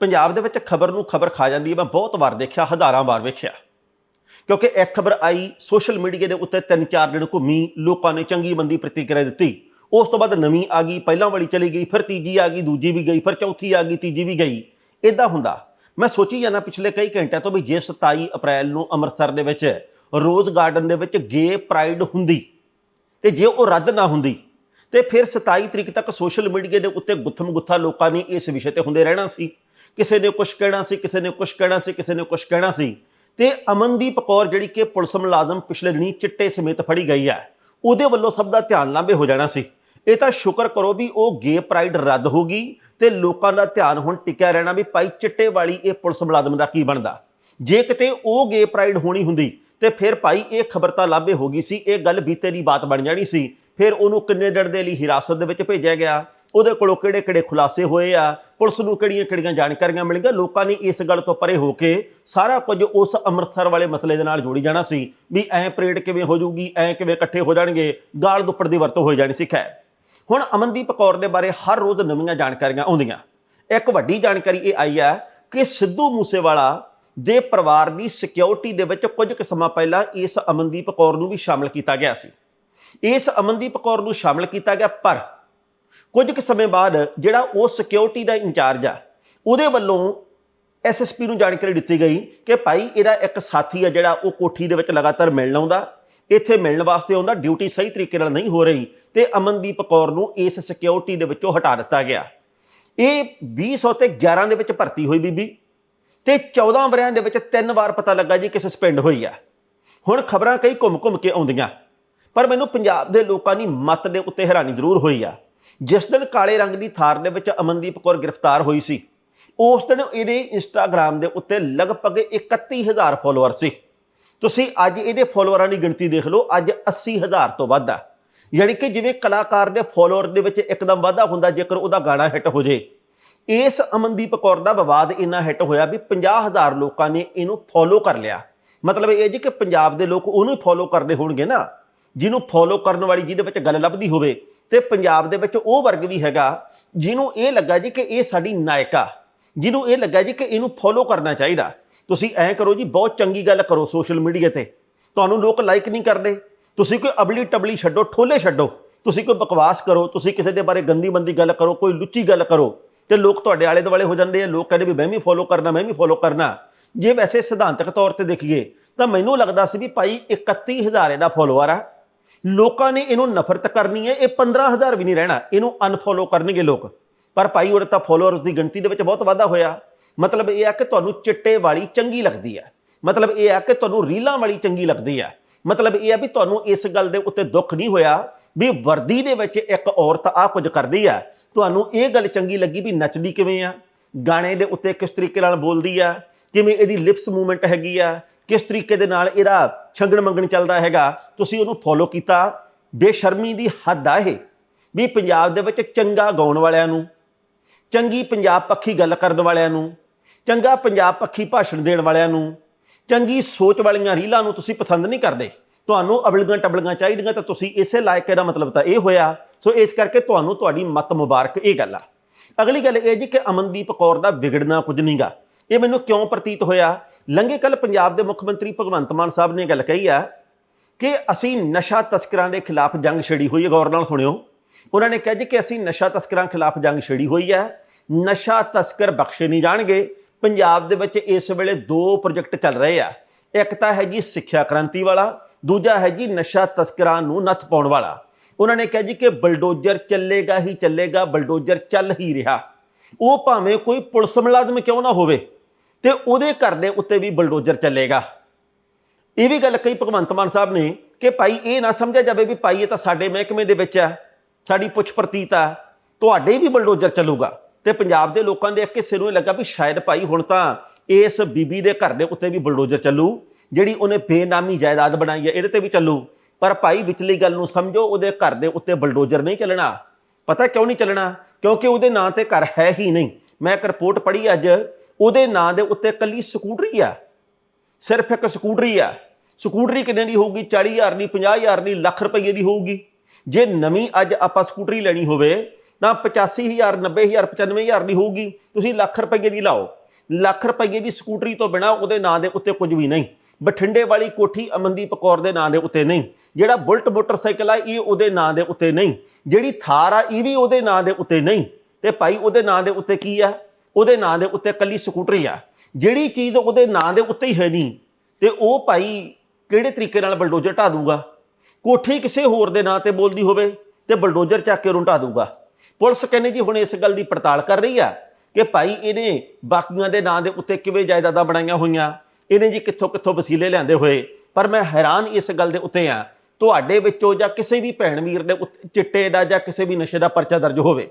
ਪੰਜਾਬ ਦੇ ਵਿੱਚ ਖਬਰ ਨੂੰ ਖਬਰ ਖਾ ਜਾਂਦੀ ਹੈ। ਮੈਂ ਬਹੁਤ ਵਾਰ ਦੇਖਿਆ, ਹਜ਼ਾਰਾਂ ਵਾਰ ਵੇਖਿਆ। ਕਿਉਂਕਿ ਇੱਕ ਖਬਰ ਆਈ ਸੋਸ਼ਲ ਮੀਡੀਆ ਦੇ ਉੱਤੇ ਤਿੰਨ ਚਾਰ ਦਿਨ ਘੁੰਮੀ, ਲੋਕਾਂ ਨੇ ਚੰਗੀ ਮੰਦੀ ਪ੍ਰਤੀਕਿਰਿਆ ਦਿੱਤੀ। ਉਸ ਤੋਂ ਬਾਅਦ ਨਵੀਂ ਆ ਗਈ, ਪਹਿਲਾਂ ਵਾਲੀ ਚਲੀ ਗਈ, ਫਿਰ ਤੀਜੀ ਆ ਗਈ, ਦੂਜੀ ਵੀ ਗਈ, ਫਿਰ ਚੌਥੀ ਆ ਗਈ, ਤੀਜੀ ਵੀ ਗਈ। ਇਦਾਂ ਹੁੰਦਾ। ਮੈਂ ਸੋਚੀ ਜਾਂਦਾ ਪਿਛਲੇ ਕਈ ਘੰਟਿਆਂ ਤੋਂ ਵੀ ਜੇ 27 ਅਪ੍ਰੈਲ ਨੂੰ ਅੰਮ੍ਰਿਤਸਰ ਦੇ ਵਿੱਚ ਰੋਜ਼ ਗਾਰਡਨ ਦੇ ਵਿੱਚ ਗੇ ਪ੍ਰਾਈਡ ਹੁੰਦੀ, ਤੇ ਜੇ ਉਹ ਰੱਦ ਨਾ ਹੁੰਦੀ, ਤੇ ਫਿਰ 27 ਤਰੀਕ ਤੱਕ ਸੋਸ਼ਲ ਮੀਡੀਆ ਦੇ ਉੱਤੇ ਗੁੱਥਮ ਗੁੱਥਾ ਲੋਕਾਂ ਨੇ ਇਸ ਵਿਸ਼ੇ ਤੇ ਹੁੰਦੇ ਰਹਿਣਾ ਸੀ। ਕਿਸੇ ਨੇ ਕੁਝ ਕਹਿਣਾ ਸੀ, ਕਿਸੇ ਨੇ ਕੁਝ ਕਹਿਣਾ ਸੀ, ਕਿਸੇ ਨੇ ਕੁਝ ਕਹਿਣਾ ਸੀ। ਤੇ ਅਮਨਦੀਪ ਕੌਰ ਜਿਹੜੀ ਕਿ ਪੁਲਿਸ ਮੁਲਾਜ਼ਮ ਪਿਛਲੇ ਦਿਨੀ ਚਿੱਟੇ ਸਮੇਤ ਫੜੀ ਗਈ ਹੈ, ਉਹਦੇ ਵੱਲੋਂ ਸਭ ਦਾ ਧਿਆਨ ਲਾਂਭੇ ਹੋ ਜਾਣਾ ਸੀ। ਇਹ ਤਾਂ ਸ਼ੁਕਰ ਕਰੋ ਵੀ ਉਹ ਗੇ ਪ੍ਰਾਈਡ ਰੱਦ ਹੋ ਗਈ ਤੇ ਲੋਕਾਂ ਦਾ ਧਿਆਨ ਹੁਣ ਟਿਕਿਆ ਰਹਿਣਾ ਵੀ ਭਾਈ ਚਿੱਟੇ ਵਾਲੀ ਇਹ ਪੁਲਿਸ ਮੁਲਾਜ਼ਮ ਦਾ ਕੀ ਬਣਦਾ। ਜੇ ਕਿਤੇ ਉਹ ਗੇ ਪ੍ਰਾਈਡ ਹੋਣੀ ਹੁੰਦੀ ਤੇ ਫਿਰ ਭਾਈ ਇਹ ਖਬਰ ਤਾਂ ਲਾਂਬੇ ਹੋ ਗਈ ਸੀ, ਇਹ ਗੱਲ ਬੀਤੇ ਦੀ ਬਾਤ ਬਣ ਜਾਣੀ ਸੀ। ਫਿਰ ਉਹਨੂੰ ਕਿੰਨੇ ਦਿਨ ਦੇ ਲਈ ਹਿਰਾਸਤ ਦੇ ਵਿੱਚ ਭੇਜਿਆ ਗਿਆ? ਉਹਦੇ ਕੋਲੋਂ ਕਿਹੜੇ ਕਿਹੜੇ ਖੁਲਾਸੇ ਹੋਏ ਆ, ਪੁਲਿਸ ਨੂੰ ਕਿਹੜੀਆਂ ਕਿਹੜੀਆਂ ਜਾਣਕਾਰੀਆਂ ਮਿਲੀਆਂ, ਲੋਕਾਂ ਨੇ ਇਸ ਗੱਲ ਤੋਂ ਪਰੇ ਹੋ ਕੇ ਸਾਰਾ ਕੁਝ ਉਸ ਅੰਮ੍ਰਿਤਸਰ ਵਾਲੇ ਮਸਲੇ ਦੇ ਨਾਲ ਜੋੜੀ ਜਾਣਾ ਸੀ ਵੀ ਐ ਪਰੇਡ ਕਿਵੇਂ ਹੋ ਜਾਊਗੀ, ਐ ਕਿਵੇਂ ਇਕੱਠੇ ਹੋ ਜਾਣਗੇ, ਗਾਲ ਦੁੱਪੜ ਦੀ ਵਰਤੋਂ ਹੋ ਜਾਣੀ ਸੀ, ਖੈਰ। ਹੁਣ ਅਮਨਦੀਪ ਕੌਰ ਦੇ ਬਾਰੇ ਹਰ ਰੋਜ਼ ਨਵੀਆਂ ਜਾਣਕਾਰੀਆਂ ਆਉਂਦੀਆਂ। ਇੱਕ ਵੱਡੀ ਜਾਣਕਾਰੀ ਇਹ ਆਈ ਆ ਕਿ ਸਿੱਧੂ ਮੂਸੇਵਾਲਾ ਦੇ ਪਰਿਵਾਰ ਦੀ ਸਿਕਿਉਰਿਟੀ ਦੇ ਵਿੱਚ ਕੁਝ ਕੁ ਸਮਾਂ ਪਹਿਲਾਂ ਇਸ ਅਮਨਦੀਪ ਕੌਰ ਨੂੰ ਵੀ ਸ਼ਾਮਲ ਕੀਤਾ ਗਿਆ ਸੀ। ਇਸ ਅਮਨਦੀਪ ਕੌਰ ਨੂੰ ਸ਼ਾਮਲ ਕੀਤਾ ਗਿਆ, ਪਰ ਕੁਝ ਕੁ ਸਮੇਂ ਬਾਅਦ ਜਿਹੜਾ ਉਹ ਸਿਕਿਉਰਿਟੀ ਦਾ ਇੰਚਾਰਜ ਆ, ਉਹਦੇ ਵੱਲੋਂ ਐਸਐਸਪੀ ਨੂੰ ਜਾਣਕਾਰੀ ਦਿੱਤੀ ਗਈ ਕਿ ਭਾਈ ਇਹਦਾ ਇੱਕ ਸਾਥੀ ਆ ਜਿਹੜਾ ਉਹ ਕੋਠੀ ਦੇ ਵਿੱਚ ਲਗਾਤਾਰ ਮਿਲਣ ਆਉਂਦਾ, ਇੱਥੇ ਮਿਲਣ ਵਾਸਤੇ ਆਉਂਦਾ ਡਿਊਟੀ ਸਹੀ ਤਰੀਕੇ ਨਾਲ ਨਹੀਂ ਹੋ ਰਹੀ ਤੇ ਅਮਨਦੀਪ ਕੌਰ ਨੂੰ ਇਸ ਸਿਕਿਉਰਿਟੀ ਦੇ ਵਿੱਚੋਂ ਹਟਾ ਦਿੱਤਾ ਗਿਆ। ਇਹ 20 ਤੇ 11 ਦੇ ਵਿੱਚ ਭਰਤੀ ਹੋਈ ਬੀਬੀ ਤੇ 14 ਵਰਿਆਂ ਦੇ ਵਿੱਚ ਤਿੰਨ ਵਾਰ ਪਤਾ ਲੱਗਾ ਜੀ ਕਿ ਸਸਪੈਂਡ ਹੋਈ ਆ। ਹੁਣ ਖਬਰਾਂ ਕਈ ਘੁੰਮ-ਘੁੰਮ ਕੇ ਆਉਂਦੀਆਂ, ਪਰ ਮੈਨੂੰ ਪੰਜਾਬ ਦੇ ਲੋਕਾਂ ਦੀ ਮਤ ਦੇ ਉੱਤੇ ਹੈਰਾਨੀ ਜ਼ਰੂਰ ਹੋਈ ਆ। ਜਿਸ ਦਿਨ ਕਾਲੇ ਰੰਗ ਦੀ ਥਾਰ ਦੇ ਵਿੱਚ ਅਮਨਦੀਪ ਕੌਰ ਗ੍ਰਿਫਤਾਰ ਹੋਈ ਸੀ, ਉਸ ਦਿਨ ਇਹਦੇ ਇੰਸਟਾਗ੍ਰam ਦੇ ਉੱਤੇ ਲਗਭਗ 31000 ਫਾਲੋਅਰ ਸੀ। ਤੁਸੀਂ ਅੱਜ ਇਹਦੇ ਫਾਲੋਅਰਾਂ ਦੀ ਗਿਣਤੀ ਦੇਖ ਲਓ, ਅੱਜ 80000 ਤੋਂ ਵੱਧ ਆ। ਯਾਨੀ ਕਿ ਜਿਵੇਂ ਕਲਾਕਾਰ ਦੇ ਫਾਲੋਅਰ ਦੇ ਵਿੱਚ ਇੱਕਦਮ ਵਾਧਾ ਹੁੰਦਾ, ਜੇਕਰ ਉਹਦਾ ਗਾਣਾ ਹਿੱਟ ਹੋ ਜੇ। ਇਸ ਅਮਨਦੀਪ ਕੌਰ ਦਾ ਵਿਵਾਦ ਇੰਨਾ ਹਿੱਟ ਹੋਇਆ ਵੀ 50000 ਲੋਕਾਂ ਨੇ ਇਹਨੂੰ ਫੋਲੋ ਕਰ ਲਿਆ। ਮਤਲਬ ਇਹ ਜੀ ਕਿ ਪੰਜਾਬ ਦੇ ਲੋਕ ਉਹਨੂੰ ਹੀ ਫੋਲੋ ਕਰਦੇ ਹੋਣਗੇ ਨਾ, ਜਿਹਨੂੰ ਫੋਲੋ ਕਰਨ ਵਾਲੀ ਜਿਹਦੇ ਵਿੱਚ ਗੱਲ ਲੱਭਦੀ ਹੋਵੇ। ਤੇ ਪੰਜਾਬ ਦੇ ਵਿੱਚ ਉਹ ਵਰਗ ਵੀ ਹੈਗਾ ਜਿਹਨੂੰ ਇਹ ਲੱਗਾ ਜੀ ਕਿ ਇਹ ਸਾਡੀ ਨਾਇਕਾ, ਜਿਹਨੂੰ ਇਹ ਲੱਗਾ ਜੀ ਕਿ ਇਹਨੂੰ ਫੋਲੋ ਕਰਨਾ ਚਾਹੀਦਾ। ਤੁਸੀਂ ਐਂ ਕਰੋ ਜੀ, ਬਹੁਤ ਚੰਗੀ ਗੱਲ ਕਰੋ ਸੋਸ਼ਲ ਮੀਡੀਆ ਤੇ। ਤੁਹਾਨੂੰ ਲੋਕ ਲਾਈਕ ਨਹੀਂ ਕਰਦੇ। ਤੁਸੀਂ ਕੋਈ ਅਬਲੀ ਟਬਲੀ ਛੱਡੋ, ਠੋਲੇ ਛੱਡੋ। ਤੁਸੀਂ ਕੋਈ ਬਕਵਾਸ ਕਰੋ, ਤੁਸੀਂ ਕਿਸੇ ਦੇ ਬਾਰੇ ਗੰਦੀ ਮੰਦੀ ਗੱਲ ਕਰੋ, ਕੋਈ ਲੁੱਚੀ ਗੱਲ ਕਰੋ। ਤੇ ਲੋਕ ਤੁਹਾਡੇ ਆਲੇ ਦੁਆਲੇ ਹੋ ਜਾਂਦੇ ਆ, ਲੋਕ ਕਹਿੰਦੇ ਵੀ ਮੈਂ ਵੀ ਫੋਲੋ ਕਰਨਾ, ਮੈਂ ਵੀ ਫੋਲੋ ਕਰਨਾ। ਜੇ ਵੈਸੇ ਸਿਧਾਂਤਕ ਤੌਰ ਤੇ ਦੇਖੀਏ, ਤਾਂ ਮੈਨੂੰ ਲੱਗਦਾ ਸੀ ਵੀ ਭਾਈ 31000 ਇਹਦਾ ਫੋਲੋਅਰ ਆ। ਲੋਕਾਂ ਨੇ ਇਹਨੂੰ ਨਫ਼ਰਤ ਕਰਨੀ ਹੈ, ਇਹ 15000 ਵੀ ਨਹੀਂ ਰਹਿਣਾ, ਇਹਨੂੰ ਅਨਫੋਲੋ ਕਰਨਗੇ ਲੋਕ। ਪਰ ਭਾਈ ਉਹਦੇ ਤਾਂ ਫੋਲੋਅਰਸ ਦੀ ਗਿਣਤੀ ਦੇ ਵਿੱਚ ਬਹੁਤ ਵਾਧਾ ਹੋਇਆ। ਮਤਲਬ ਇਹ ਆ ਕਿ ਤੁਹਾਨੂੰ ਚਿੱਟੇ ਵਾਲੀ ਚੰਗੀ ਲੱਗਦੀ ਹੈ। ਮਤਲਬ ਇਹ ਆ ਕਿ ਤੁਹਾਨੂੰ ਰੀਲਾਂ ਵਾਲੀ ਚੰਗੀ ਲੱਗਦੀ ਹੈ। ਮਤਲਬ ਇਹ ਆ ਵੀ ਤੁਹਾਨੂੰ ਇਸ ਗੱਲ ਦੇ ਉੱਤੇ ਦੁੱਖ ਨਹੀਂ ਹੋਇਆ ਵੀ ਵਰਦੀ ਦੇ ਵਿੱਚ ਇੱਕ ਔਰਤ ਆ ਕੁਝ ਕਰਦੀ ਆ। ਤੁਹਾਨੂੰ ਇਹ ਗੱਲ ਚੰਗੀ ਲੱਗੀ ਵੀ ਨੱਚਦੀ ਕਿਵੇਂ ਆ? ਗਾਣੇ ਦੇ ਉੱਤੇ ਕਿਸ ਤਰੀਕੇ ਨਾਲ ਬੋਲਦੀ ਆ? ਕਿਵੇਂ ਇਹਦੀ ਲਿਪਸ ਮੂਵਮੈਂਟ ਹੈਗੀ ਆ? ਕਿਸ ਤਰੀਕੇ ਦੇ ਨਾਲ ਇਹਦਾ ਛੰਗਣ ਮੰਗਣ ਚੱਲਦਾ ਹੈਗਾ, ਤੁਸੀਂ ਉਹਨੂੰ ਫੋਲੋ ਕੀਤਾ। ਬੇਸ਼ਰਮੀ ਦੀ ਹੱਦ ਆ ਇਹ, ਵੀ ਪੰਜਾਬ ਦੇ ਵਿੱਚ ਚੰਗਾ ਗਾਉਣ ਵਾਲਿਆਂ ਨੂੰ, ਚੰਗੀ ਪੰਜਾਬ ਪੱਖੀ ਗੱਲ ਕਰਨ ਵਾਲਿਆਂ ਨੂੰ, ਚੰਗਾ ਪੰਜਾਬ ਪੱਖੀ ਭਾਸ਼ਣ ਦੇਣ ਵਾਲਿਆਂ ਨੂੰ, ਚੰਗੀ ਸੋਚ ਵਾਲੀਆਂ ਰੀਲਾਂ ਨੂੰ ਤੁਸੀਂ ਪਸੰਦ ਨਹੀਂ ਕਰਦੇ। ਤੁਹਾਨੂੰ ਅਬਲਗਾਂ ਟਬਲਗਾਂ ਚਾਹੀਦੀਆਂ ਤਾਂ ਤੁਸੀਂ ਇਸੇ ਲਾਇਕ ਇਹਦਾ ਮਤਲਬ ਤਾਂ ਇਹ ਹੋਇਆ। ਸੋ ਇਸ ਕਰਕੇ ਤੁਹਾਨੂੰ ਤੁਹਾਡੀ ਮਤ ਮੁਬਾਰਕ ਇਹ ਗੱਲ ਆ। ਅਗਲੀ ਗੱਲ ਇਹ ਜੀ ਕਿ ਅਮਨਦੀਪ ਕੌਰ ਦਾ ਵਿਗੜਨਾ ਕੁਝ ਨਹੀਂਗਾ ਇਹ ਮੈਨੂੰ ਕਿਉਂ ਪ੍ਰਤੀਤ ਹੋਇਆ? ਲੰਘੇ ਕੱਲ ਪੰਜਾਬ ਦੇ ਮੁੱਖ ਮੰਤਰੀ ਭਗਵੰਤ ਮਾਨ ਸਾਹਿਬ ਨੇ ਗੱਲ ਕਹੀ ਆ ਕਿ ਅਸੀਂ ਨਸ਼ਾ ਤਸਕਰਾਂ ਦੇ ਖਿਲਾਫ ਜੰਗ ਛੇੜੀ ਹੋਈ ਹੈ। ਗੌਰ ਨਾਲ ਸੁਣਿਓ। ਉਹਨਾਂ ਨੇ ਕਿਹਾ ਜੀ ਕਿ ਅਸੀਂ ਨਸ਼ਾ ਤਸਕਰਾਂ ਖਿਲਾਫ ਜੰਗ ਛੇੜੀ ਹੋਈ ਹੈ। ਨਸ਼ਾ ਤਸਕਰ ਬਖਸ਼ੇ ਨਹੀਂ ਜਾਣਗੇ। ਪੰਜਾਬ ਦੇ ਵਿੱਚ ਇਸ ਵੇਲੇ ਦੋ ਪ੍ਰੋਜੈਕਟ ਚੱਲ ਰਹੇ ਆ। ਇੱਕ ਤਾਂ ਹੈ ਜੀ ਸਿੱਖਿਆ ਕ੍ਰਾਂਤੀ ਵਾਲਾ, ਦੂਜਾ ਹੈ ਜੀ ਨਸ਼ਾ ਤਸਕਰਾਂ ਨੂੰ ਨੱਥ ਪਾਉਣ ਵਾਲਾ। ਉਹਨਾਂ ਨੇ ਕਿਹਾ ਜੀ ਕਿ ਬਲਡੋਜ਼ਰ ਚੱਲੇਗਾ ਹੀ ਚੱਲੇਗਾ, ਬਲਡੋਜ਼ਰ ਚੱਲ ਹੀ ਰਿਹਾ। ਉਹ ਭਾਵੇਂ ਕੋਈ ਪੁਲਿਸ ਮੁਲਾਜ਼ਮ ਕਿਉਂ ਨਾ ਹੋਵੇ। ਤੇ ਉਹਦੇ ਘਰ ਦੇ ਉੱਤੇ ਵੀ ਬਲਡੋਜ਼ਰ ਚੱਲੇਗਾ। ਇਹ ਵੀ ਗੱਲ ਕਹੀ ਭਗਵੰਤ ਮਾਨ ਸਾਹਿਬ ਨੇ ਕਿ ਭਾਈ ਇਹ ਨਾ ਸਮਝਿਆ ਜਾਵੇ ਵੀ ਭਾਈ ਇਹ ਤਾਂ ਸਾਡੇ ਮਹਿਕਮੇ ਦੇ ਵਿੱਚ ਹੈ, ਸਾਡੀ ਪੁੱਛ ਪ੍ਰਤੀਤ ਆ, ਤੁਹਾਡੇ ਵੀ ਬਲਡੋਜ਼ਰ ਚੱਲੂਗਾ। ਤੇ ਪੰਜਾਬ ਦੇ ਲੋਕਾਂ ਦੇ ਇੱਕ ਹਿੱਸੇ ਨੂੰ ਇਹ ਲੱਗਾ ਵੀ ਸ਼ਾਇਦ ਭਾਈ ਹੁਣ ਤਾਂ ਇਸ ਬੀਬੀ ਦੇ ਘਰ ਦੇ ਉੱਤੇ ਵੀ ਬਲਡੋਜ਼ਰ ਚੱਲੂ, ਜਿਹੜੀ ਉਹਨੇ ਬੇਨਾਮੀ ਜਾਇਦਾਦ ਬਣਾਈ ਹੈ, ਇਹਦੇ ਤੇ ਵੀ ਚੱਲੂ। ਪਰ ਭਾਈ ਵਿਚਲੀ ਗੱਲ ਨੂੰ ਸਮਝੋ, ਉਹਦੇ ਘਰ ਦੇ ਉੱਤੇ ਬਲਡੋਜ਼ਰ ਨਹੀਂ ਚੱਲਣਾ। ਪਤਾ ਕਿਉਂ ਨਹੀਂ ਚੱਲਣਾ? ਕਿਉਂਕਿ ਉਹਦੇ ਨਾਂ ਤੇ ਘਰ ਹੈ ਹੀ ਨਹੀਂ। ਮੈਂ ਇੱਕ ਰਿਪੋਰਟ ਪੜ੍ਹੀ ਅੱਜ ਉਹਦੇ ਨਾਂ ਦੇ ਉੱਤੇ ਕੱਲੀ ਸਕੂਟਰੀ ਆ। ਸਿਰਫ ਇੱਕ ਸਕੂਟਰੀ ਆ। ਸਕੂਟਰੀ ਕਿੰਨੇ ਦੀ ਹੋਊਗੀ? 40000 ਦੀ 50000 ਦੀ, ਲੱਖ ਰੁਪਏ ਦੀ ਹੋਊਗੀ। ਜੇ ਨਵੀਂ ਅੱਜ ਆਪਾਂ ਸਕੂਟਰੀ ਲੈਣੀ ਹੋਵੇ, ਤਾਂ 85000 90000 95000 ਦੀ ਹੋਊਗੀ। ਤੁਸੀਂ ਲੱਖ ਰੁਪਏ ਦੀ ਲਾਓ। ਲੱਖ ਰੁਪਏ ਦੀ ਸਕੂਟਰੀ ਤੋਂ ਬਿਨਾ ਉਹਦੇ ਨਾਂ ਦੇ ਉੱਤੇ ਕੁਝ ਵੀ ਨਹੀਂ। ਬਠਿੰਡੇ ਵਾਲੀ ਕੋਠੀ ਅਮਨਦੀਪ ਕੌਰ ਦੇ ਨਾਂ ਦੇ ਉੱਤੇ ਨਹੀਂ। ਜਿਹੜਾ ਬੁਲਟ ਮੋਟਰਸਾਈਕਲ ਆ, ਇਹ ਉਹਦੇ ਨਾਂ ਦੇ ਉੱਤੇ ਨਹੀਂ। ਜਿਹੜੀ ਥਾਰ ਆ, ਇਹ ਵੀ ਉਹਦੇ ਨਾਂ ਦੇ ਉੱਤੇ ਨਹੀਂ। ਤੇ ਭਾਈ, ਉਹਦੇ ਨਾਂ ਦੇ ਉੱਤੇ ਕੀ ਆ? ਉਹਦੇ ਨਾਂ ਦੇ ਉੱਤੇ ਕੱਲੀ ਸਕੂਟਰੀ ਆ। ਜਿਹੜੀ ਚੀਜ਼ ਉਹਦੇ ਨਾਂ ਦੇ ਉੱਤੇ ਹੀ ਹੈ ਨਹੀਂ, ਤੇ ਉਹ ਭਾਈ ਕਿਹੜੇ ਤਰੀਕੇ ਨਾਲ ਬਲਡੋਜ਼ਰ ਢਾ ਦੂਗਾ ਕੋਠੀ ਕਿਸੇ ਹੋਰ ਦੇ ਨਾਂ ਤੇ ਬੋਲਦੀ ਹੋਵੇ ਤੇ ਬਲਡੋਜ਼ਰ ਚੱਕ ਕੇ ਉਹਨੂੰ ਢਾ ਦੂਗਾ ਪੁਲਿਸ ਕਹਿੰਦੇ ਜੀ, ਹੁਣ ਇਸ ਗੱਲ ਦੀ ਪੜਤਾਲ ਕਰ ਰਹੀ ਆ ਕਿ ਭਾਈ ਇਹਨੇ ਬਾਕੀਆਂ ਦੇ ਨਾਂ ਦੇ ਉੱਤੇ ਕਿਵੇਂ ਜਾਇਦਾਦਾਂ ਬਣਾਈਆਂ ਹੋਈਆਂ? ਇਹਨੇ ਜੀ ਕਿੱਥੋਂ ਕਿੱਥੋਂ ਵਸੀਲੇ ਲਿਆਂਦੇ ਹੋਏ? ਪਰ ਮੈਂ ਹੈਰਾਨ ਇਸ ਗੱਲ ਦੇ ਉੱਤੇ ਆ। ਤੁਹਾਡੇ ਵਿੱਚੋਂ ਜਾਂ ਕਿਸੇ ਵੀ ਭੈਣ ਵੀਰ ਦੇ ਉੱਤੇ ਚਿੱਟੇ ਦਾ ਜਾਂ ਕਿਸੇ ਵੀ ਨਸ਼ੇ ਦਾ ਪਰਚਾ ਦਰਜ ਹੋਵੇ।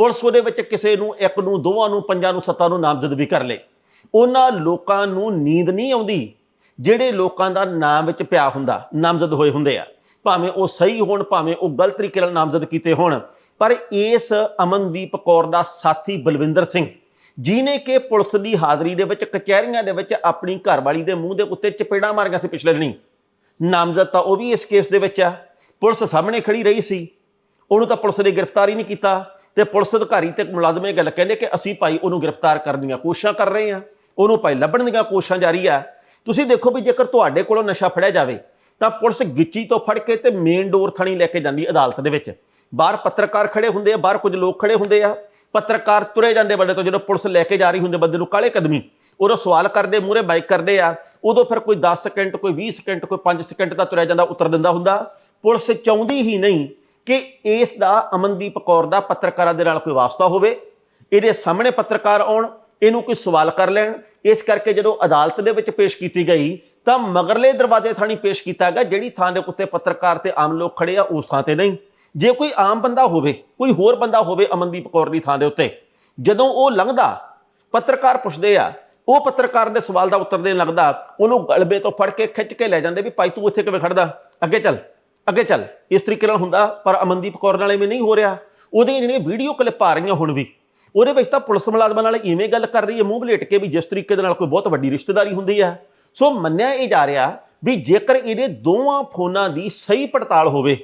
ਪੁਲਿਸ ਉਹਦੇ ਵਿੱਚ ਕਿਸੇ ਨੂੰ, ਇੱਕ ਨੂੰ, ਦੋਵਾਂ ਨੂੰ, ਪੰਜਾਂ ਨੂੰ, ਸੱਤਾਂ ਨੂੰ ਨਾਮਜ਼ਦ ਵੀ ਕਰ ਲੇ ਉਹਨਾਂ ਲੋਕਾਂ ਨੂੰ ਨੀਂਦ ਨਹੀਂ ਆਉਂਦੀ, ਜਿਹੜੇ ਲੋਕਾਂ ਦਾ ਨਾਮ ਵਿੱਚ ਪਿਆ ਹੁੰਦਾ, ਨਾਮਜ਼ਦ ਹੋਏ ਹੁੰਦੇ ਆ। ਭਾਵੇਂ ਉਹ ਸਹੀ ਹੋਣ, ਭਾਵੇਂ ਉਹ ਗਲਤ ਤਰੀਕੇ ਨਾਲ ਨਾਮਜ਼ਦ ਕੀਤੇ ਹੋਣ, ਪਰ ਇਸ ਅਮਨਦੀਪ ਕੌਰ ਦਾ ਸਾਥੀ ਬਲਵਿੰਦਰ ਸਿੰਘ ਜਿਨੇ ਕਿ ਪੁਲਿਸ ਦੀ ਹਾਜ਼ਰੀ ਦੇ ਵਿੱਚ ਕਚਹਿਰੀਆਂ ਦੇ ਵਿੱਚ ਆਪਣੀ ਘਰਵਾਲੀ ਦੇ ਮੂੰਹ ਦੇ ਉੱਤੇ ਚਪੇੜਾਂ ਮਾਰੀਆਂ ਸੀ ਪਿਛਲੇ ਦਿਨੀ। ਨਾਮਜ਼ਦ ਤਾਂ ਉਹ ਵੀ ਇਸ ਕੇਸ ਦੇ ਵਿੱਚ ਆ। ਪੁਲਿਸ ਸਾਹਮਣੇ ਖੜੀ ਰਹੀ ਸੀ। ਉਹਨੂੰ ਤਾਂ ਪੁਲਿਸ ਨੇ ਗ੍ਰਿਫਤਾਰ ਹੀ ਨਹੀਂ ਕੀਤਾ। ਤੇ ਪੁਲਿਸ ਅਧਿਕਾਰੀ ਤੇ ਮੁਲਾਜ਼ਮ ਇਹ ਗੱਲ ਕਹਿੰਦੇ ਕਿ ਅਸੀਂ ਭਾਈ ਉਹਨੂੰ ਗ੍ਰਿਫਤਾਰ ਕਰਨ ਦੀਆਂ ਕੋਸ਼ਿਸ਼ਾਂ ਕਰ ਰਹੇ ਹਾਂ, ਉਹਨੂੰ ਭਾਈ ਲੱਭਣ ਦੀਆਂ ਕੋਸ਼ਿਸ਼ਾਂ ਜਾਰੀ ਆ। ਤੁਸੀਂ ਦੇਖੋ ਵੀ ਜੇਕਰ ਤੁਹਾਡੇ ਕੋਲੋਂ ਨਸ਼ਾ ਫੜਿਆ ਜਾਵੇ, ਤਾਂ ਪੁਲਿਸ ਗਿੱਚੀ ਤੋਂ ਫੜ ਕੇ ਤੇ ਮੇਨ ਡੋਰ ਥਣੀ ਲੈ ਕੇ ਜਾਂਦੀ ਅਦਾਲਤ ਦੇ ਵਿੱਚ। ਬਾਹਰ ਪੱਤਰਕਾਰ ਖੜੇ ਹੁੰਦੇ ਆ, ਬਾਹਰ ਕੁਝ ਲੋਕ ਖੜੇ ਹੁੰਦੇ ਆ। ਪੱਤਰਕਾਰ ਤੁਰੇ ਜਾਂਦੇ ਬੰਦੇ ਤੋਂ, ਜਦੋਂ ਪੁਲਿਸ ਲੈ ਕੇ ਜਾ ਰਹੀ ਹੁੰਦੇ ਬੰਦੇ ਨੂੰ ਕਾਲੇ ਕਦਮੀ। ਉਦੋਂ ਸਵਾਲ ਕਰਦੇ ਮੂਰੇ ਬਾਈਕ ਕਰਦੇ ਆ। ਉਦੋਂ ਫਿਰ ਕੋਈ 10 ਸਕਿੰਟ ਕੋਈ 20 ਸਕਿੰਟ ਕੋਈ 5 ਸਕਿੰਟ ਦਾ ਤੁਰਿਆ ਜਾਂਦਾ, ਉਤਰ ਦਿੰਦਾ ਹੁੰਦਾ। ਪੁਲਿਸ ਚਾਹੁੰਦੀ ਹੀ ਨਹੀਂ ਕਿ ਇਸ ਦਾ ਅਮਨਦੀਪ ਕੌਰ ਦਾ ਪੱਤਰਕਾਰਾਂ ਦੇ ਨਾਲ ਕੋਈ ਵਾਸਤਾ ਹੋਵੇ, ਇਹਦੇ ਸਾਹਮਣੇ ਪੱਤਰਕਾਰ ਆਉਣ, ਇਹਨੂੰ ਕੋਈ ਸਵਾਲ ਕਰ ਲੈਣ, ਇਸ ਕਰਕੇ ਜਦੋਂ ਅਦਾਲਤ ਦੇ ਵਿੱਚ ਪੇਸ਼ ਕੀਤੀ ਗਈ, ਤਾਂ ਮਗਰਲੇ ਦਰਵਾਜ਼ੇ ਥਾਣੀ ਪੇਸ਼ ਕੀਤਾ ਗਿਆ, ਜਿਹੜੀ ਥਾਂ ਦੇ ਉੱਤੇ ਪੱਤਰਕਾਰ ਤੇ ਆਮ ਲੋਕ ਖੜੇ ਆ, ਉਸ ਥਾਂ ਤੇ ਨਹੀਂ। ਜੇ ਕੋਈ ਆਮ ਬੰਦਾ ਹੋਵੇ, ਕੋਈ ਹੋਰ ਬੰਦਾ ਹੋਵੇ ਅਮਨਦੀਪ ਕੌਰ ਦੀ ਥਾਂ ਦੇ ਉੱਤੇ, ਜਦੋਂ ਉਹ ਲੰਘਦਾ, ਪੱਤਰਕਾਰ ਪੁੱਛਦੇ ਆ, ਉਹ ਪੱਤਰਕਾਰ ਦੇ ਸਵਾਲ ਦਾ ਉੱਤਰ ਦੇਣ ਲੱਗਦਾ, ਉਹਨੂੰ ਗਲਬੇ ਤੋਂ ਫੜ ਕੇ ਖਿੱਚ ਕੇ ਲੈ ਜਾਂਦੇ ਵੀ ਭਾਈ ਤੂੰ ਇੱਥੇ ਕਿਵੇਂ ਖੜਦਾ ਅੱਗੇ ਚੱਲ। ਅੱਗੇ ਚੱਲ, ਇਸ ਤਰੀਕੇ ਨਾਲ ਹੁੰਦਾ, ਪਰ ਅਮਨਦੀਪ ਕੌਰ ਨਾਲ ਐਵੇਂ ਨਹੀਂ ਹੋ ਰਿਹਾ। ਉਹਦੀਆਂ ਜਿਹੜੀਆਂ ਵੀਡੀਓ ਕਲਿੱਪ ਆ ਰਹੀਆਂ ਹੁਣ ਵੀ, ਉਹਦੇ ਵਿੱਚ ਤਾਂ ਪੁਲਿਸ ਮੁਲਾਜ਼ਮਾਂ ਨਾਲ ਇਵੇਂ ਗੱਲ ਕਰ ਰਹੀ ਹੈ, ਮੂੰਹ ਬਲੇਟ ਕੇ ਵੀ ਜਿਸ ਤਰੀਕੇ ਦੇ ਨਾਲ ਕੋਈ ਬਹੁਤ ਵੱਡੀ ਰਿਸ਼ਤੇਦਾਰੀ ਹੁੰਦੀ ਹੈ। ਸੋ ਮੰਨਿਆ ਇਹ ਜਾ ਰਿਹਾ ਵੀ ਜੇਕਰ ਇਹਦੇ ਦੋਵਾਂ ਫੋਨਾਂ ਦੀ ਸਹੀ ਪੜਤਾਲ ਹੋਵੇ,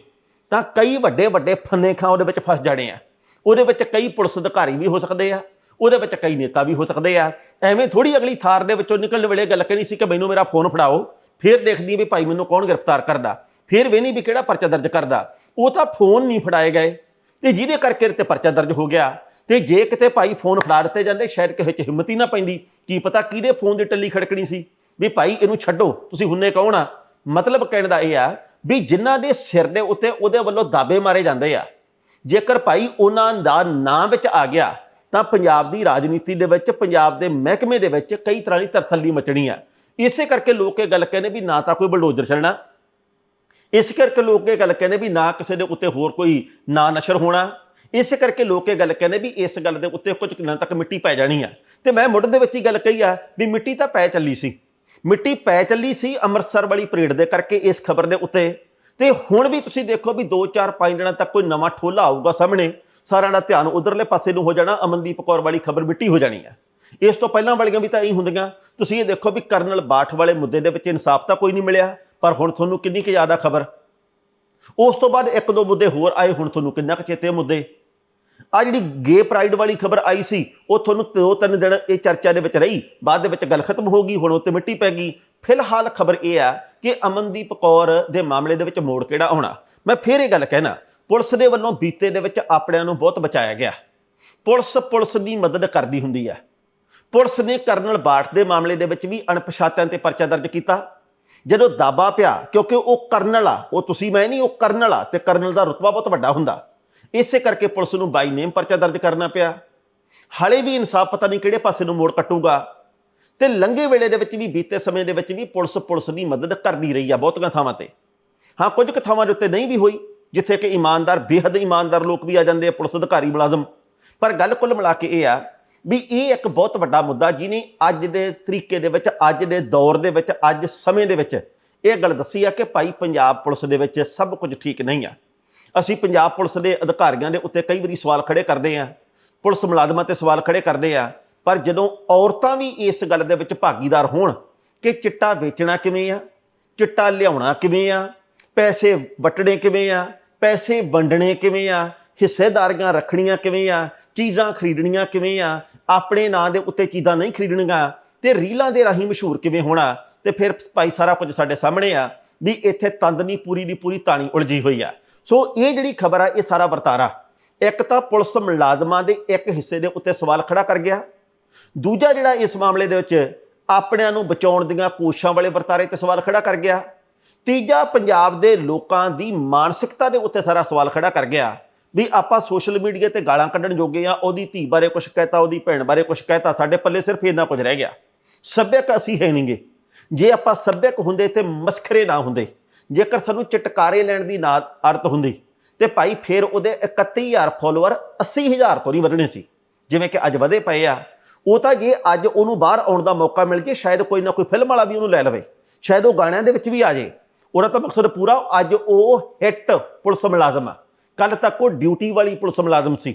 ਤਾਂ ਕਈ ਵੱਡੇ ਵੱਡੇ ਫੰਨੇ ਖਾਂ ਉਹਦੇ ਵਿੱਚ ਫਸ ਜਾਣੇ ਆ। ਉਹਦੇ ਵਿੱਚ ਕਈ ਪੁਲਿਸ ਅਧਿਕਾਰੀ ਵੀ ਹੋ ਸਕਦੇ ਆ, ਉਹਦੇ ਵਿੱਚ ਕਈ ਨੇਤਾ ਵੀ ਹੋ ਸਕਦੇ ਆ। ਐਵੇਂ ਥੋੜੀ ਅਗਲੀ ਥਾਰ ਦੇ ਵਿੱਚੋਂ ਨਿਕਲਣ ਵੇਲੇ ਗੱਲ ਕਹਿਣੀ ਸੀ ਕਿ ਮੈਨੂੰ ਮੇਰਾ ਫੋਨ ਫੜਾਓ, ਫਿਰ ਦੇਖਦੀ ਵੀ ਭਾਈ ਮੈਨੂੰ ਕੌਣ ਗ੍ਰਿਫਤਾਰ ਕਰਦਾ। ਫਿਰ ਵੀ ਨਹੀਂ ਵੀ ਕਿਹੜਾ ਪਰਚਾ ਦਰਜ ਕਰਦਾ? ਉਹ ਤਾਂ ਫੋਨ ਨਹੀਂ ਫੜਾਏ ਗਏ। ਤੇ ਜਿਹਦੇ ਕਰਕੇ ਤੇ ਪਰਚਾ ਦਰਜ ਹੋ ਗਿਆ। ਤੇ ਜੇ ਕਿਤੇ ਭਾਈ ਫੋਨ ਫੜਾ ਦਿੱਤੇ ਜਾਂਦੇ, ਸ਼ਾਇਦ ਕਿਸੇ 'ਚ ਹਿੰਮਤ ਹੀ ਨਾ ਪੈਂਦੀ। ਕੀ ਪਤਾ ਕਿਹਦੇ ਫੋਨ ਦੀ ਟੱਲੀ ਖੜਕਣੀ ਸੀ? ਵੀ ਭਾਈ ਇਹਨੂੰ ਛੱਡੋ, ਤੁਸੀਂ ਹੁੰਨੇ ਕੌਣ ਆ? ਮਤਲਬ ਕਹਿਣ ਦਾ ਇਹ ਆ ਵੀ ਜਿਨ੍ਹਾਂ ਦੇ ਸਿਰ ਦੇ ਉੱਤੇ ਉਹਦੇ ਵੱਲੋਂ ਦਾਬੇ ਮਾਰੇ ਜਾਂਦੇ ਆ। ਜੇਕਰ ਭਾਈ ਉਹਨਾਂ ਦਾ ਨਾਂ ਵਿੱਚ ਆ ਗਿਆ, ਤਾਂ ਪੰਜਾਬ ਦੀ ਰਾਜਨੀਤੀ ਦੇ ਵਿੱਚ, ਪੰਜਾਬ ਦੇ ਮਹਿਕਮੇ ਦੇ ਵਿੱਚ ਕਈ ਤਰ੍ਹਾਂ ਦੀ ਤਰਥੱਲੀ ਮਚਣੀ ਆ। ਇਸੇ ਕਰਕੇ ਲੋਕ ਇਹ ਗੱਲ ਕਹਿੰਦੇ ਵੀ ਨਾ ਤਾਂ ਕੋਈ ਬਲਡੋਜ਼ਰ ਚੱਲਣਾ ਇਸ ਕਰਕੇ ਲੋਕ ਇਹ ਗੱਲ ਕਹਿੰਦੇ ਵੀ ਨਾ ਕਿਸੇ ਦੇ ਉੱਤੇ ਹੋਰ ਕੋਈ ਨਾ ਨਸ਼ਰ ਹੋਣਾ। ਇਸ ਕਰਕੇ ਲੋਕ ਇਹ ਗੱਲ ਕਹਿੰਦੇ ਵੀ ਇਸ ਗੱਲ ਦੇ ਉੱਤੇ ਕੁਝ ਦਿਨਾਂ ਤੱਕ ਮਿੱਟੀ ਪੈ ਜਾਣੀ ਆ। ਤੇ ਮੈਂ ਮੁੱਢ ਦੇ ਵਿੱਚ ਹੀ ਗੱਲ ਕਹੀ ਆ ਵੀ ਮਿੱਟੀ ਤਾਂ ਪੈ ਚੱਲੀ ਸੀ। ਮਿੱਟੀ ਪੈ ਚੱਲੀ ਸੀ ਅੰਮ੍ਰਿਤਸਰ ਵਾਲੀ ਪਰੇਡ ਦੇ ਕਰਕੇ ਇਸ ਖਬਰ ਦੇ ਉੱਤੇ। ਤੇ ਹੁਣ ਵੀ ਤੁਸੀਂ ਦੇਖੋ ਵੀ 2 4 5 ਦਿਨਾਂ ਤੱਕ ਕੋਈ ਨਵਾਂ ਠੋਲਾ ਆਊਗਾ ਸਾਹਮਣੇ। ਸਾਰਿਆਂ ਦਾ ਧਿਆਨ ਉਧਰਲੇ ਪਾਸੇ ਨੂੰ ਹੋ ਜਾਣਾ, ਅਮਨਦੀਪ ਕੌਰ ਵਾਲੀ ਖਬਰ ਮਿੱਟੀ ਹੋ ਜਾਣੀ ਆ। ਇਸ ਤੋਂ ਪਹਿਲਾਂ ਵਾਲੀਆਂ ਵੀ ਤਾਂ ਇਹੀ ਹੁੰਦੀਆਂ। ਤੁਸੀਂ ਇਹ ਦੇਖੋ ਵੀ ਕਰਨਲ ਬਾਠ ਵਾਲੇ ਮੁੱਦੇ ਦੇ ਵਿੱਚ ਇਨਸਾਫ ਤਾਂ ਕੋਈ ਨਹੀਂ ਮਿਲਿਆ। ਪਰ ਹੁਣ ਤੁਹਾਨੂੰ ਕਿੰਨੀ ਕੁ ਜ਼ਿਆਦਾ ਖਬਰ? ਉਸ ਤੋਂ ਬਾਅਦ ਇੱਕ ਦੋ ਮੁੱਦੇ ਹੋਰ ਆਏ, ਹੁਣ ਤੁਹਾਨੂੰ ਕਿੰਨਾ ਕੁ ਚੇਤੇ ਮੁੱਦੇ? ਆ ਜਿਹੜੀ ਗੇ ਪ੍ਰਾਈਡ ਵਾਲੀ ਖਬਰ ਆਈ ਸੀ, ਉਹ ਤੁਹਾਨੂੰ ਦੋ ਤਿੰਨ ਦਿਨ ਇਹ ਚਰਚਾ ਦੇ ਵਿੱਚ ਰਹੀ, ਬਾਅਦ ਦੇ ਵਿੱਚ ਗੱਲ ਖਤਮ ਹੋ ਗਈ, ਹੁਣ ਉੱਤੇ ਮਿੱਟੀ ਪੈ ਗਈ। ਫਿਲਹਾਲ ਖਬਰ ਇਹ ਆ ਕਿ ਅਮਨਦੀਪ ਕੌਰ ਦੇ ਮਾਮਲੇ ਦੇ ਵਿੱਚ ਮੋੜ ਕਿਹੜਾ ਆਉਣਾ ਮੈਂ ਫੇਰ ਇਹ ਗੱਲ ਕਹਿਣਾ, ਪੁਲਿਸ ਦੇ ਵੱਲੋਂ ਬੀਤੇ ਦੇ ਵਿੱਚ ਆਪਣਿਆਂ ਨੂੰ ਬਹੁਤ ਬਚਾਇਆ ਗਿਆ। ਪੁਲਿਸ ਪੁਲਿਸ ਦੀ ਮਦਦ ਕਰਦੀ ਹੁੰਦੀ ਹੈ ਪੁਲਿਸ ਨੇ ਕਰਨਲ ਬਾਠ ਦੇ ਮਾਮਲੇ ਦੇ ਵਿੱਚ ਵੀ ਅਣਪਛਾਤਿਆਂ ਤੇ ਪਰਚਾ ਦਰਜ ਕੀਤਾ। ਜਦੋਂ ਦਾਬਾ ਪਿਆ, ਕਿਉਂਕਿ ਉਹ ਕਰਨਲ ਆ ਉਹ ਤੁਸੀਂ, ਮੈਂ ਨਹੀਂ, ਉਹ ਕਰਨਲ ਆ ਤੇ ਕਰਨਲ ਦਾ ਰੁਤਬਾ ਬਹੁਤ ਵੱਡਾ ਹੁੰਦਾ। ਇਸੇ ਕਰਕੇ ਪੁਲਿਸ ਨੂੰ ਬਾਈ ਨੇਮ ਪਰਚਾ ਦਰਜ ਕਰਨਾ ਪਿਆ। ਹਾਲੇ ਵੀ ਇਨਸਾਫ ਪਤਾ ਨਹੀਂ ਕਿਹੜੇ ਪਾਸੇ ਨੂੰ ਮੋੜ ਕੱਟੂਗਾ। ਤੇ ਲੰਘੇ ਵੇਲੇ ਦੇ ਵਿੱਚ ਵੀ, ਬੀਤੇ ਸਮੇਂ ਦੇ ਵਿੱਚ ਵੀ ਪੁਲਿਸ ਪੁਲਿਸ ਦੀ ਮਦਦ ਕਰਦੀ ਰਹੀ ਆ ਬਹੁਤੀਆਂ ਥਾਵਾਂ ਤੇ। ਹਾਂ, ਕੁਝ ਕੁ ਥਾਵਾਂ ਦੇ ਉੱਤੇ ਨਹੀਂ ਵੀ ਹੋਈ, ਜਿੱਥੇ ਕਿ ਇਮਾਨਦਾਰ, ਬੇਹੱਦ ਇਮਾਨਦਾਰ ਲੋਕ ਵੀ ਆ ਜਾਂਦੇ ਆ, ਪੁਲਿਸ ਅਧਿਕਾਰੀ ਮੁਲਾਜ਼ਮ। ਪਰ ਗੱਲ ਕੁੱਲ ਮਿਲਾ ਕੇ ਇਹ ਆ ਵੀ ਇਹ ਇੱਕ ਬਹੁਤ ਵੱਡਾ ਮੁੱਦਾ ਜਿਹਨੇ ਅੱਜ ਦੇ ਤਰੀਕੇ ਦੇ ਵਿੱਚ, ਅੱਜ ਦੇ ਦੌਰ ਦੇ ਵਿੱਚ, ਅੱਜ ਸਮੇਂ ਦੇ ਵਿੱਚ ਇਹ ਗੱਲ ਦੱਸੀ ਆ ਕਿ ਭਾਈ ਪੰਜਾਬ ਪੁਲਿਸ ਦੇ ਵਿੱਚ ਸਭ ਕੁਝ ਠੀਕ ਨਹੀਂ ਆ। ਅਸੀਂ ਪੰਜਾਬ ਪੁਲਿਸ ਦੇ ਅਧਿਕਾਰੀਆਂ ਦੇ ਉੱਤੇ ਕਈ ਵਾਰੀ ਸਵਾਲ ਖੜੇ ਕਰਦੇ ਆ, ਪੁਲਿਸ ਮੁਲਾਜ਼ਮਾਂ ਤੇ ਸਵਾਲ ਖੜੇ ਕਰਦੇ ਆ, ਪਰ ਜਦੋਂ ਔਰਤਾਂ ਵੀ ਇਸ ਗੱਲ ਦੇ ਵਿੱਚ ਭਾਗੀਦਾਰ ਹੋਣ ਕਿ ਚਿੱਟਾ ਵੇਚਣਾ ਕਿਵੇਂ ਆ, ਚਿੱਟਾ ਲਿਆਉਣਾ ਕਿਵੇਂ ਆ, ਪੈਸੇ ਵਟਣੇ ਕਿਵੇਂ ਆ, ਪੈਸੇ ਵੰਡਣੇ ਕਿਵੇਂ ਆ, ਹਿੱਸੇਦਾਰੀਆਂ ਰੱਖਣੀਆਂ ਕਿਵੇਂ ਆ, ਚੀਜ਼ਾਂ ਖਰੀਦਣੀਆਂ ਕਿਵੇਂ ਆ ਆਪਣੇ ਨਾਂ ਦੇ ਉੱਤੇ ਚੀਜ਼ਾਂ ਨਹੀਂ ਖਰੀਦਣੀਆਂ ਤੇ ਰੀਲਾਂ ਦੇ ਰਾਹੀਂ ਮਸ਼ਹੂਰ ਕਿਵੇਂ ਹੋਣਾ ਤੇ ਫਿਰ ਭਾਈ ਸਾਰਾ ਕੁਝ ਸਾਡੇ ਸਾਹਮਣੇ ਆ ਵੀ ਇੱਥੇ ਤੰਦਨੀ ਪੂਰੀ ਦੀ ਪੂਰੀ ਤਾਣੀ ਉਲਝੀ ਹੋਈ ਆ। ਸੋ ਇਹ ਜਿਹੜੀ ਖਬਰ ਆ, ਇਹ ਸਾਰਾ ਵਰਤਾਰਾ। ਇੱਕ ਤਾਂ ਪੁਲਿਸ ਮੁਲਾਜ਼ਮਾਂ ਦੇ ਇੱਕ ਹਿੱਸੇ ਦੇ ਉੱਤੇ ਸਵਾਲ ਖੜਾ ਕਰ ਗਿਆ। ਦੂਜਾ ਜਿਹੜਾ ਇਸ ਮਾਮਲੇ ਦੇ ਵਿੱਚ ਆਪਣਿਆਂ ਨੂੰ ਬਚਾਉਣ ਦੀਆਂ ਕੋਸ਼ਿਸ਼ਾਂ ਵਾਲੇ ਵਰਤਾਰੇ ਤੇ ਸਵਾਲ ਖੜਾ ਕਰ ਗਿਆ। ਤੀਜਾ, ਪੰਜਾਬ ਦੇ ਲੋਕਾਂ ਦੀ ਮਾਨਸਿਕਤਾ ਦੇ ਉੱਤੇ ਸਾਰਾ ਸਵਾਲ ਖੜਾ ਕਰ ਗਿਆ। ਵੀ ਆਪਾਂ ਸੋਸ਼ਲ ਮੀਡੀਆ ਤੇ ਗਾਲਾਂ ਕੱਢਣ ਜੋਗੇ ਆ ਉਹਦੀ ਧੀ ਬਾਰੇ ਕੁਝ ਕਹਿਤਾ, ਉਹਦੀ ਭੈਣ ਬਾਰੇ ਕੁਝ ਕਹਿਤਾ, ਸਾਡੇ ਪੱਲੇ ਸਿਰਫ ਇੰਨਾ ਕੁਝ ਰਹਿ ਗਿਆ। ਸੱਭਿਅਕ ਅਸੀਂ ਹੈ ਨਹੀਂਗੇ। ਜੇ ਆਪਾਂ ਸੱਭਿਅਕ ਹੁੰਦੇ ਤੇ ਮਸਖਰੇ ਨਾ ਹੁੰਦੇ, ਜੇਕਰ ਸਾਨੂੰ ਚਟਕਾਰੇ ਲੈਣ ਦੀ ਨਾ ਆਦਤ ਹੁੰਦੀ, ਤੇ ਭਾਈ ਫੇਰ ਉਹਦੇ 31000 ਫਾਲੋਅਰ 80000 ਤੋਂ ਨਹੀਂ ਵਧਣੇ ਸੀ। ਜਿਵੇਂ ਕਿ ਅੱਜ ਵਧੇ ਪਏ ਆ। ਉਹ ਤਾਂ ਜੇ ਅੱਜ ਉਹਨੂੰ ਬਾਹਰ ਆਉਣ ਦਾ ਮੌਕਾ ਮਿਲ ਜੇ, ਸ਼ਾਇਦ ਕੋਈ ਨਾ ਕੋਈ ਫਿਲਮ ਵਾਲਾ ਵੀ ਉਹਨੂੰ ਲੈ ਲਵੇ। ਸ਼ਾਇਦ ਉਹ ਗਾਣਿਆਂ ਦੇ ਵਿੱਚ ਵੀ ਆ ਜੇ। ਉਹਦਾ ਤਾਂ ਮਕਸਦ ਪੂਰਾ, ਅੱਜ ਉਹ ਹਿੱਟ ਪੁਲਿਸ ਮੁਲਾਜ਼ਮ ਆ। ਕੱਲ ਤੱਕ ਉਹ ਡਿਊਟੀ ਵਾਲੀ ਪੁਲਿਸ ਮੁਲਾਜ਼ਮ ਸੀ।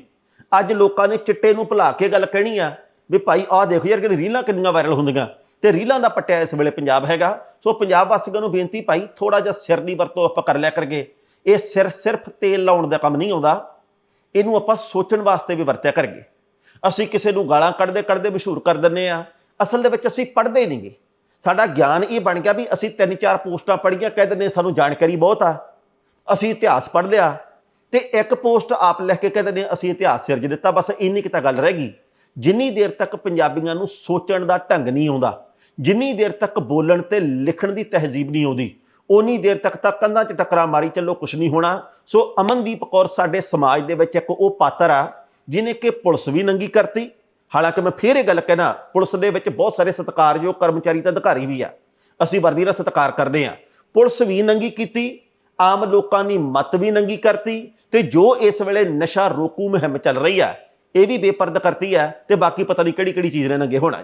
ਅੱਜ ਲੋਕਾਂ ਨੇ ਚਿੱਟੇ ਨੂੰ ਭੁਲਾ ਕੇ ਗੱਲ ਕਹਿਣੀ ਆ ਵੀ ਭਾਈ ਆਹ ਦੇਖੋ ਯਾਰ ਕਿ ਰੀਲਾਂ ਕਿੰਨੀਆਂ ਵਾਇਰਲ ਹੁੰਦੀਆਂ। ਤੇ ਰੀਲਾਂ ਦਾ ਪੱਟਿਆ ਇਸ ਵੇਲੇ ਪੰਜਾਬ ਹੈਗਾ। ਸੋ ਪੰਜਾਬ ਵਾਸੀਆਂ ਨੂੰ ਬੇਨਤੀ ਭਾਈ ਥੋੜਾ ਜਿਹਾ ਸਿਰ ਦੀ ਵਰਤੋਂ ਆਪਾਂ ਕਰ ਲਿਆ ਕਰਗੇ ਇਹ ਸਿਰ ਸਿਰਫ ਤੇਲ ਲਾਉਣ ਦਾ ਕੰਮ ਨਹੀਂ ਆਉਂਦਾ। ਇਹਨੂੰ ਆਪਾਂ ਸੋਚਣ ਵਾਸਤੇ ਵੀ ਵਰਤਿਆ ਕਰਗੇ ਅਸੀਂ ਕਿਸੇ ਨੂੰ ਗਾਲਾਂ ਕੱਢਦੇ ਕੱਢਦੇ ਮਸ਼ਹੂਰ ਕਰ ਦਿੰਨੇ ਆ। ਅਸਲ ਦੇ ਵਿੱਚ ਅਸੀਂ ਪੜ੍ਹਦੇ ਨਹੀਂਗੇ ਸਾਡਾ ਗਿਆਨ ਇਹ ਬਣ ਗਿਆ ਵੀ ਅਸੀਂ ਤਿੰਨ ਚਾਰ ਪੋਸਟਾਂ ਪੜ੍ਹੀਆਂ, ਕਹਿ ਦਿੰਦੇ ਸਾਨੂੰ ਜਾਣਕਾਰੀ ਬਹੁਤ ਆ। ਅਸੀਂ ਇਤਿਹਾਸ ਪੜ੍ਹ ਲਿਆ ਤੇ ਇੱਕ ਪੋਸਟ ਆਪ ਲਿਖ ਕੇ ਕਹਿ ਦਿੰਦੇ ਅਸੀਂ ਇਤਿਹਾਸ ਸਿਰਜ ਦਿੱਤਾ, ਬਸ ਇੰਨੀ ਕਿ ਤਾਂ ਗੱਲ ਰਹਿ ਗਈ। ਜਿੰਨੀ ਦੇਰ ਤੱਕ ਪੰਜਾਬੀਆਂ ਨੂੰ ਸੋਚਣ ਦਾ ਢੰਗ ਨਹੀਂ ਆਉਂਦਾ, ਜਿੰਨੀ ਦੇਰ ਤੱਕ ਬੋਲਣ ਤੇ ਲਿਖਣ ਦੀ ਤਹਿਜ਼ੀਬ ਨਹੀਂ ਆਉਂਦੀ ਉਨੀ ਦੇਰ ਤੱਕ ਤਾਂ ਕੰਧਾਂ 'ਚ ਟਕਰਾ ਮਾਰੀ ਚੱਲੋ ਕੁਝ ਨਹੀਂ ਹੋਣਾ। ਸੋ ਅਮਨਦੀਪ ਕੌਰ ਸਾਡੇ ਸਮਾਜ ਦੇ ਵਿੱਚ ਇੱਕ ਉਹ ਪਾਤਰ ਆ ਜਿਨੇ ਕਿ ਪੁਲਿਸ ਵੀ ਨੰਗੀ ਕਰਤੀ। ਹਾਲਾਂਕਿ ਮੈਂ ਫੇਰ ਇਹ ਗੱਲ ਕਹਿਣਾ, ਪੁਲਿਸ ਦੇ ਵਿੱਚ ਬਹੁਤ ਸਾਰੇ ਸਤਿਕਾਰਯੋਗ ਕਰਮਚਾਰੀ ਤੇ ਅਧਿਕਾਰੀ ਵੀ ਆ। ਅਸੀਂ ਵਰਦੀ ਦਾ ਸਤਿਕਾਰ ਕਰਦੇ ਆ। ਪੁਲਿਸ ਵੀ ਨੰਗੀ ਕੀਤੀ ਆਮ ਲੋਕਾਂ ਦੀ ਮਤ ਵੀ ਨੰਗੀ ਕਰਤੀ ਤੇ ਜੋ ਇਸ ਵੇਲੇ ਨਸ਼ਾ ਰੋਕੂ ਮੁਹਿੰਮ ਚੱਲ ਰਹੀ ਆ, ਇਹ ਵੀ ਬੇਪਰਦ ਕਰਤੀ ਆ ਤੇ ਬਾਕੀ ਪਤਾ ਨਹੀਂ ਕਿਹੜੀ ਕਿਹੜੀ ਚੀਜ਼ ਨੇ ਨੰਗੇ ਹੋਣਾ।